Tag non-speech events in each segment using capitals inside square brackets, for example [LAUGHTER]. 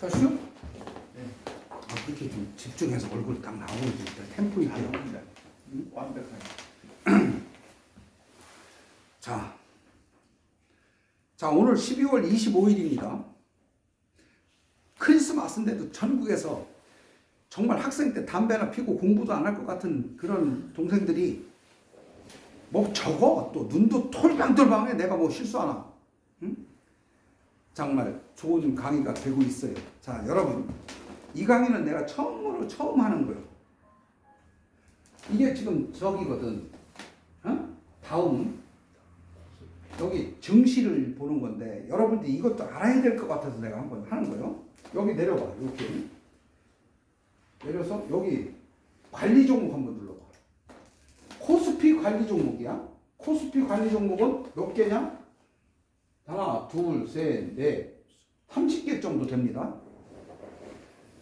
됐어요? 아, 그렇게 좀 집중해서 얼굴 딱 나오고 있다. 템포 있게. 나옵니다. 완벽하게. [CLEARS THROAT] 자, 자 오늘 12월 25일입니다. 크리스마스인데도 전국에서 정말 학생 때 담배나 피고 공부도 안 할 것 같은 그런 동생들이 뭐 적어 또 눈도 톨방톨방해 내가 뭐 실수하나 응? 정말 좋은 강의가 되고 있어요. 자 여러분 이 강의는 내가 처음으로 처음 하는 거예요. 이게 지금 저기거든. 어? 다음 여기 증시를 보는 건데 여러분들 이것도 알아야 될 것 같아서 내가 한번 하는 거예요. 여기 내려봐 이렇게 내려서 여기 관리 종목 한번 눌러봐. 코스피 관리 종목이야. 코스피 관리 종목은 몇 개냐? 하나, 둘, 셋, 넷, 30개 정도 됩니다.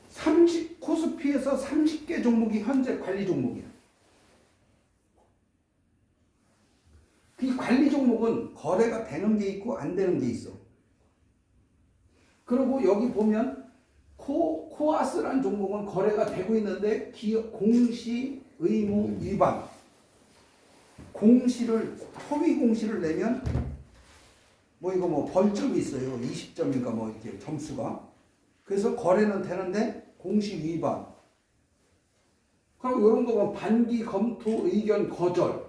30 코스피에서 30개 종목이 현재 관리 종목이야. 이 관리 종목은 거래가 되는 게 있고 안 되는 게 있어. 그리고 여기 보면 코 코아스라는 종목은 거래가 되고 있는데 기업 공시 의무 위반 공시를 허위 공시를 내면 뭐 이거 뭐 벌점이 있어요. 20점인가 뭐 이렇게 점수가. 그래서 거래는 되는데 공시 위반. 그럼 이런 거가 반기 검토 의견 거절.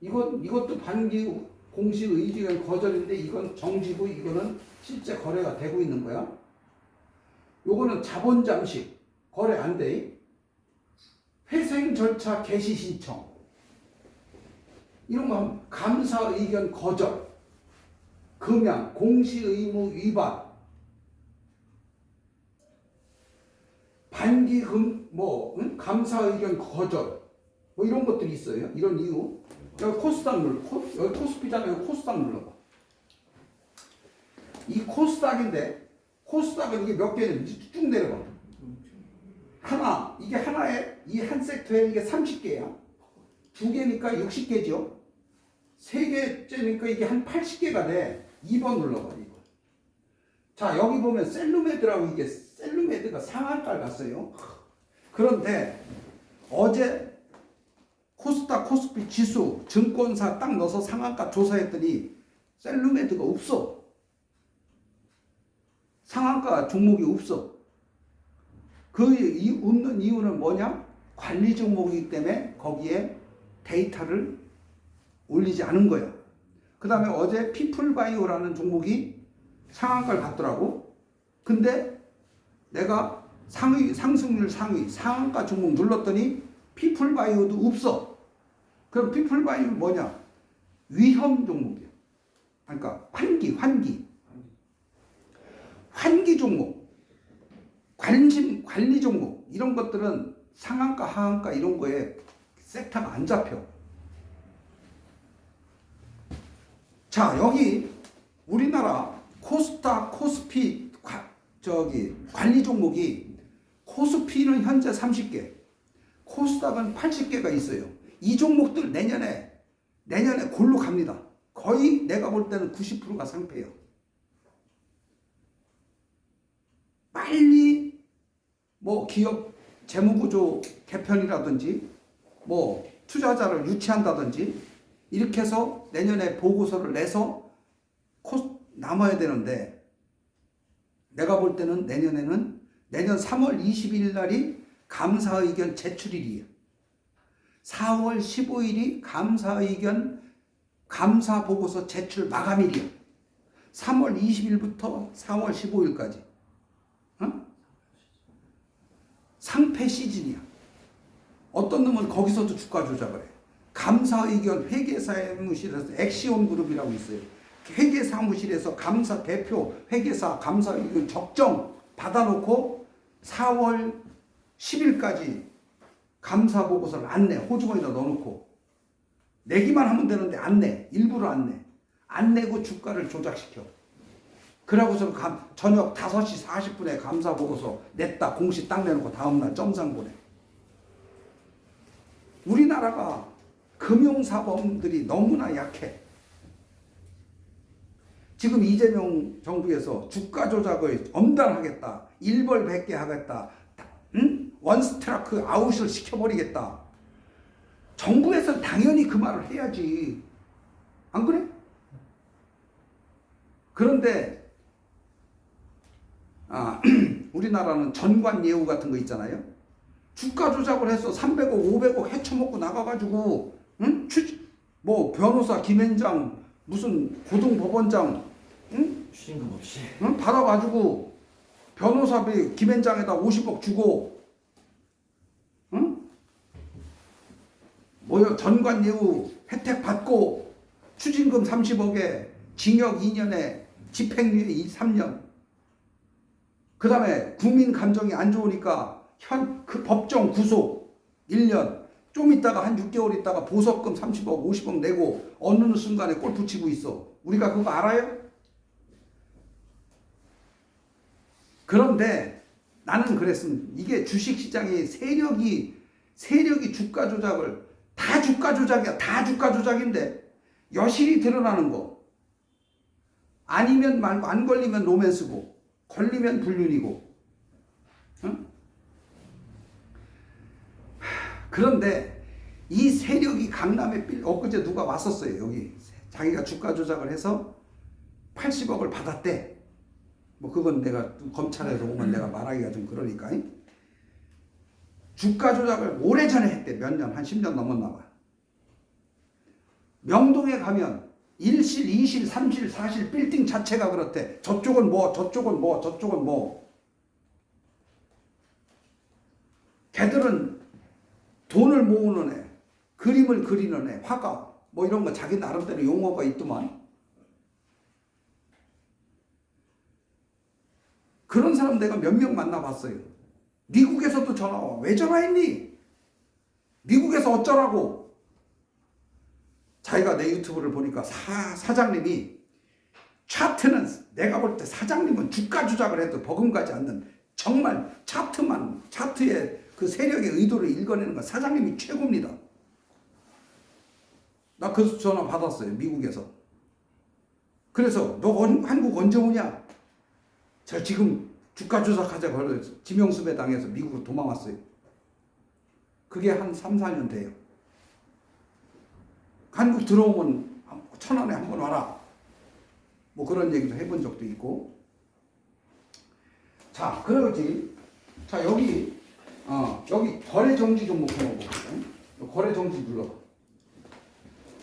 이건 이것도 반기 공식 의견 거절인데 이건 정지고 이거는 실제 거래가 되고 있는 거야. 요거는 자본 잠식 거래 안 돼. 회생 절차 개시 신청 이런 거 하면 감사 의견 거절 금양 공시 의무 위반 반기금 뭐 응? 감사 의견 거절 뭐 이런 것들이 있어요. 이런 이유. 여기 코스닥 눌러. 코, 여기 코스피잖아요. 여기 코스닥 눌러봐. 이 코스닥인데 코스닥은 이게 몇 개냐면 쭉 내려봐. 하나 이게 하나에 이 한 섹터에 이게 30개야. 두 개니까 60개죠. 세 개째니까 이게 한 80개가 돼. 2번 눌러봐. 2번. 자 여기 보면 셀루메드라고 이게 셀루메드가 상한가를 갔어요. 그런데 어제 코스닥 코스피 지수 증권사 딱 넣어서 상한가 조사했더니 셀루메드가 없어. 상한가 종목이 없어. 그 이, 없는 이유는 뭐냐? 관리 종목이기 때문에 거기에 데이터를 올리지 않은 거야. 그 다음에 어제 피플바이오라는 종목이 상한가를 갔더라고. 근데 내가 상위, 상승률 상위, 상한가 종목 눌렀더니 피플바이오도 없어. 그럼 피플바이오 뭐냐? 위험 종목이야. 그러니까 환기, 환기. 환기 종목, 관심, 관리 종목, 이런 것들은 상한가, 하한가 이런 거에 섹터가 안 잡혀. 자, 여기 우리나라 코스닥, 코스피, 과- 저기 관리 종목이 코스피는 현재 30개, 코스닥은 80개가 있어요. 이 종목들 내년에 내년에 골로 갑니다. 거의 내가 볼 때는 90%가 상패예요. 빨리 뭐 기업 재무구조 개편이라든지 뭐 투자자를 유치한다든지 이렇게 해서 내년에 보고서를 내서 코 남아야 되는데 내가 볼 때는 내년에는 내년 3월 21일 날이 감사 의견 제출일이에요. 4월 15일이 감사 의견 감사 보고서 제출 마감일이야. 3월 20일부터 4월 15일까지. 어? 상패 시즌이야. 어떤 놈은 거기서도 주가 조작을 해. 감사 의견 회계사무실에서 엑시온 그룹이라고 있어요. 회계사무실에서 감사 대표 회계사 감사 의견 적정 받아놓고 4월 10일까지 감사 보고서를 안 내. 호주머니에다 넣어놓고 내기만 하면 되는데 안 내. 일부러 안 내. 안 내고 주가를 조작시켜. 그러고서 감, 저녁 5시 40분에 감사 보고서 냈다. 공시 딱 내놓고 다음날 점상 보내. 우리나라가 금융사범들이 너무나 약해. 지금 이재명 정부에서 주가 조작을 엄단하겠다. 일벌백계 하겠다. 응? 원스트라크 아웃을 시켜버리겠다. 정부에서 당연히 그 말을 해야지. 안 그래? 그런데 아, [CLEARS THROAT] 우리나라는 전관 예우 같은 거 있잖아요. 주가 조작을 해서 300억, 500억 헤쳐먹고 나가가지고, 응? 추, 뭐, 변호사 김현장, 무슨 고등법원장, 응? 추징금 없이 응? 받아가지고, 변호사비 김현장에다 50억 주고, 응? 뭐요, 전관 예우 혜택 받고, 추징금 30억에 징역 2년에 집행유예 3년. 그 다음에 국민 감정이 안 좋으니까 현 그 법정 구속 1년 좀 있다가 한 6개월 있다가 보석금 30억 50억 내고 어느 순간에 골프 치고 있어 우리가 그거 알아요? 그런데 나는 그랬음 이게 주식시장의 세력이 세력이 주가 조작을 다 주가 조작이야 다 주가 조작인데 여실히 드러나는 거 아니면 말고 안 걸리면 로맨스고 걸리면 불륜이고 응? 하, 그런데 이 세력이 강남에 빌 엊그제 누가 왔었어요 여기 자기가 주가 조작을 해서 80억을 받았대 뭐 그건 내가 검찰에서 오면 내가 말하기가 좀 그러니까 잉? 주가 조작을 오래전에 했대 몇 년 한 10년 넘었나 봐 명동에 가면 1실, 2실, 3실, 4실 빌딩 자체가 그렇대. 저쪽은 뭐, 저쪽은 뭐, 저쪽은 뭐. 걔들은 돈을 모으는 애, 그림을 그리는 애, 화가, 뭐 이런 거 자기 나름대로 용어가 있더만. 그런 사람 내가 몇 명 만나봤어요. 미국에서도 전화 와. 왜 전화했니? 미국에서 어쩌라고? 자기가 내 유튜브를 보니까 사, 사장님이 차트는 내가 볼 때 사장님은 주가 조작을 해도 버금가지 않는 정말 차트만 차트의 그 세력의 의도를 읽어내는 건 사장님이 최고입니다. 나 그 전화 받았어요 미국에서. 그래서 너 언- 한국 언제 오냐? 저 지금 주가 조작하자 걸려서 지명수배 당해서 미국으로 도망왔어요. 그게 한 3, 4년 돼요. 한국 들어오면 천안에 한 번 와라. 뭐 그런 얘기도 해본 적도 있고. 자, 그러지. 자, 여기, 어, 여기 거래 정지 종목 해놓은 거. 거래 정지 눌러.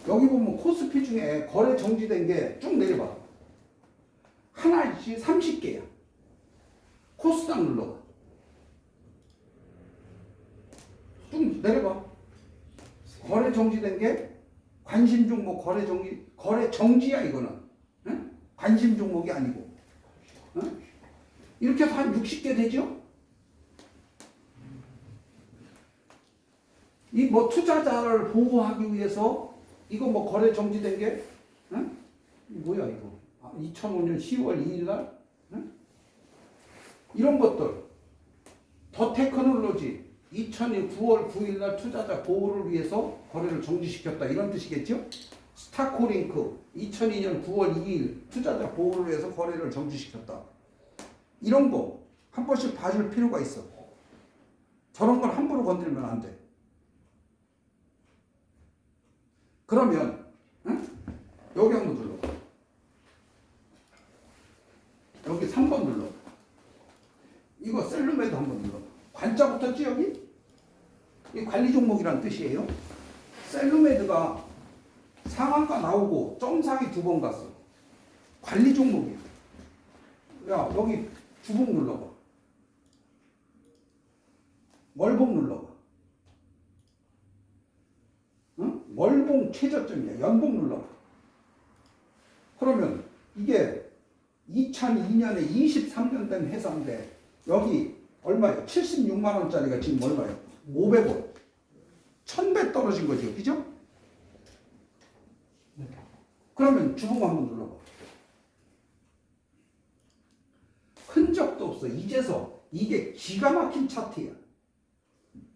여기 보면 코스피 중에 거래 정지된 게 쭉 내려봐. 하나씩 30개야. 코스닥 눌러. 쭉 내려봐. 거래 정지된 게 관심 종목 거래 정지 거래 정지야 이거는 응? 관심 종목이 아니고 응? 이렇게 해서 한 60개 되죠? 이 뭐 투자자를 보호하기 위해서 이거 뭐 거래 정지된 게 응? 이 뭐야 이거 아, 2005년 10월 2일 날 응? 이런 것들 더 테크놀로지 2000년 9월 9일 날 투자자 보호를 위해서 거래를 정지시켰다 이런 뜻이겠죠? 스타코링크 2002년 9월 2일 투자자 보호를 위해서 거래를 정지시켰다. 이런 거 한 번씩 봐줄 필요가 있어. 저런 걸 함부로 건드리면 안 돼. 그러면 응? 여기 한번 눌러. 여기 3번 눌러. 이거 셀룸에도 한번 눌러. 관자 붙었지 여기? 이 관리 종목이란 뜻이에요. 셀루메드가 상한가 나오고 점상이 두 번 갔어. 관리 종목이야. 야 여기 주봉 눌러봐. 월봉 눌러봐. 응? 월봉 최저점이야. 연봉 눌러봐. 그러면 이게 2002년에 23년 된 회사인데 여기 얼마예요? 76만 원짜리가 지금 얼마예요? 500원. 1000배 떨어진 거죠. 그죠? 그러면 주봉 한번 눌러봐. 흔적도 없어. 이제서 이게 기가 막힌 차트야.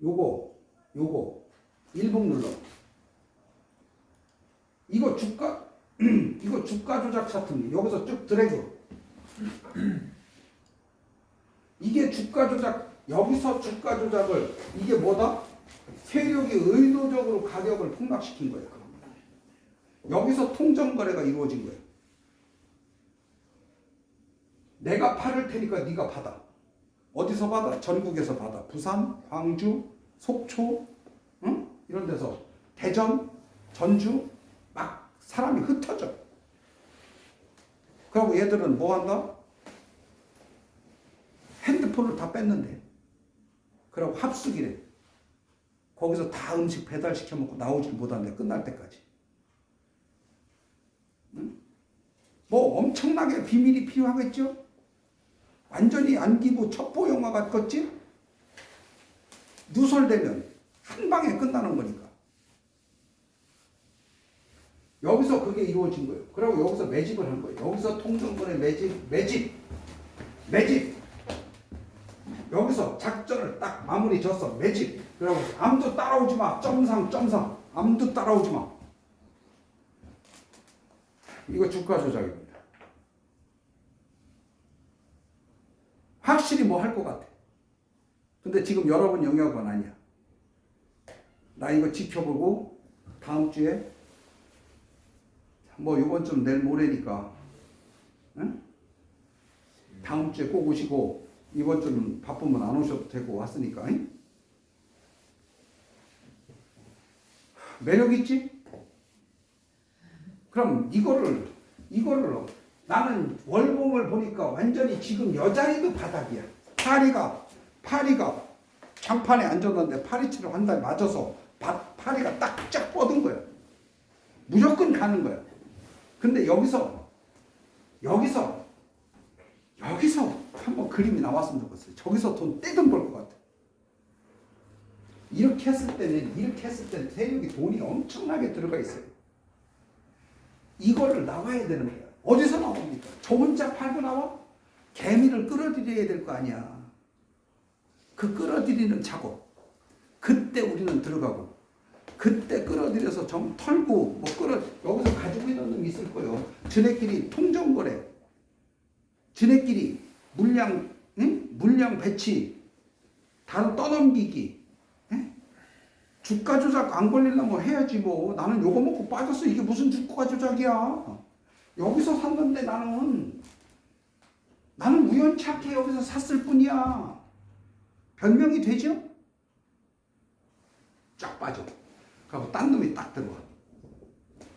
요거, 요거. 일봉 눌러. 이거 주가 [CLEARS THROAT] 이거 주가 조작 차트입니다. 여기서 쭉 드래그. [CLEARS THROAT] 이게 주가 조작, 여기서 주가 조작을, 이게 뭐다? 세력이 의도적으로 가격을 폭락시킨 거예요. 여기서 통정 거래가 이루어진 거예요. 내가 팔을 테니까 네가 받아. 어디서 받아? 전국에서 받아. 부산, 광주, 속초, 응? 이런 데서 대전, 전주 막 사람이 흩어져. 그리고 얘들은 뭐 한다? 핸드폰을 다 뺐는데. 그리고 합숙이래. 거기서 다 음식 배달시켜 먹고 나오질 못한대. 끝날 때까지. 응? 뭐 엄청나게 비밀이 필요하겠죠? 완전히 안기부 첩보 영화 같겠지? 누설되면 한 방에 끝나는 거니까. 여기서 그게 이루어진 거예요. 그리고 여기서 매집을 한 거예요. 여기서 통정권의 매집, 매집, 매집. 여기서 작전을 딱 마무리 졌어. 매집. 그리고 아무도 따라오지 마. 점상, 점상. 아무도 따라오지 마. 이거 주가 조작입니다. 확실히 뭐 할 것 같아. 근데 지금 여러분 영역은 아니야. 나 이거 지켜보고 다음 주에 뭐 이번 좀 내일 모레니까 응? 다음 주에 꼭 오시고 이번 주는 바쁘면 안 오셔도 되고 왔으니까 응? 매력 있지? 그럼 이거를 이거를 나는 월봉을 보니까 완전히 지금 여자리도 바닥이야. 파리가 파리가 장판에 앉았는데 파리치를 한 달 맞아서 바, 파리가 딱쫙 뻗은 거야. 무조건 가는 거야. 근데 여기서 여기서 여기서 한번 그림이 나왔으면 좋겠어요. 저기서 돈 떼든 벌것 같아. 이렇게 했을 때는 이렇게 했을 때는 세력이 돈이 엄청나게 들어가 있어요. 이거를 나와야 되는 거야. 어디서 나옵니까? 저 혼자 팔고 나와? 개미를 끌어들여야 될 거 아니야. 그 끌어들이는 작업. 그때 우리는 들어가고, 그때 끌어들여서 좀 털고, 뭐 끌어, 여기서 가지고 있는 놈이 있을 거예요. 지네끼리 통정거래. 지네끼리 물량, 응? 물량 배치. 다른 떠넘기기. 응? 주가 조작 안 걸리려면 해야지 뭐. 나는 요거 먹고 빠졌어. 이게 무슨 주가 조작이야. 여기서 샀는데 나는 나는 우연찮게 여기서 샀을 뿐이야. 변명이 되죠? 쫙 빠져. 그리고 딴 놈이 딱 들어와.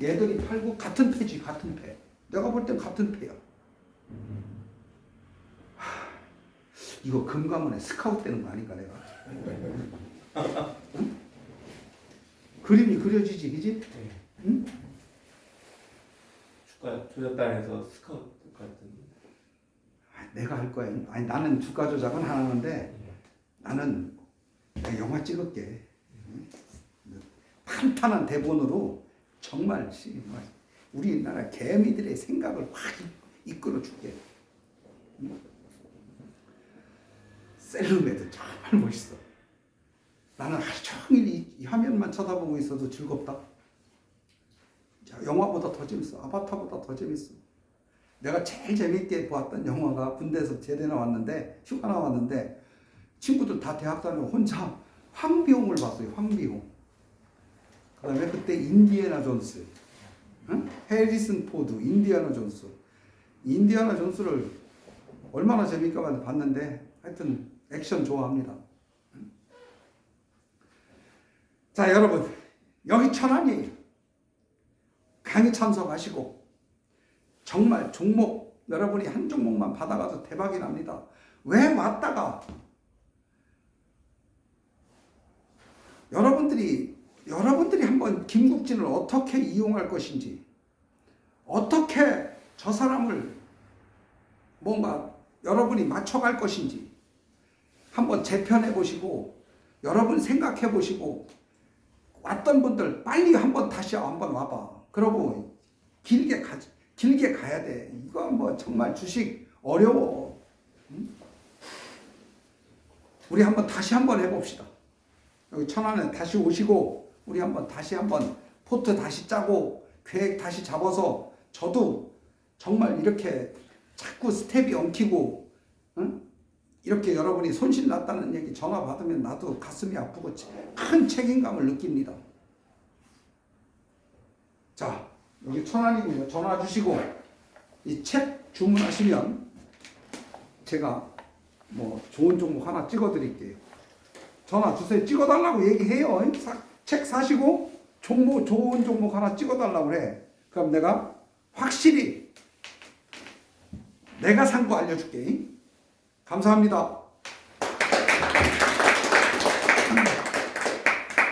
얘들이 팔고 같은 패지, 같은 패. 내가 볼 땐 같은 패야. 하, 이거 금가문에 스카웃 되는 거 아닌가 내가? 응? 그림이 그려지지, 그지? 응? 주가 조작단에서 스카우트 같은. 아, 내가 할 거야. 아니 나는 주가 조작은 안 하는데 나는 내가 영화 찍을게. 응? 탄탄한 대본으로 정말 씨, 뭐, 우리나라 개미들의 생각을 확 이끌어 줄게. 셀룸에도 정말 멋있어. 나는 하루 종일 이, 이 화면만 쳐다보고 있어도 즐겁다. 자, 영화보다 더 재밌어. 아바타보다 더 재밌어. 내가 제일 재밌게 보았던 영화가 군대에서 제대 나왔는데 휴가 나왔는데 친구들 다 대학 다니고 혼자 황비홍을 봤어요. 황비홍. 그 다음에 그때 인디애나 존스, 응? 해리슨 포드, 인디애나 존스. 인디애나 존스를 얼마나 재밌게 봤는데 하여튼 액션 좋아합니다. 응? 자 여러분 여기 천안이에요. 강의 참석하시고 정말 종목 여러분이 한 종목만 받아가서 대박이 납니다. 왜 왔다가 여러분들이 여러분들이 한번 김국진을 어떻게 이용할 것인지 어떻게 저 사람을 뭔가 여러분이 맞춰갈 것인지 한번 재편해 보시고 여러분 생각해 보시고 왔던 분들 빨리 한번 다시 한번 와봐. 그러고 길게 가 길게 가야 돼. 이거 뭐 정말 주식 어려워. 응? 우리 한번 다시 한번 해봅시다. 여기 천안에 다시 오시고 우리 한번 다시 한번 포트 다시 짜고 계획 다시 잡아서 저도 정말 이렇게 자꾸 스텝이 엉키고 응? 이렇게 여러분이 손실 났다는 얘기 전화 받으면 나도 가슴이 아프고 큰 책임감을 느낍니다. 자 여기 천안이고요. 전화 주시고 이 책 주문하시면 제가 뭐 좋은 종목 하나 찍어드릴게요. 전화 주세요. 찍어달라고 얘기해요. 사- 책 사시고 종목 좋은 종목 하나 찍어달라고 그래. 그럼 내가 확실히 내가 산 거 알려줄게. 감사합니다.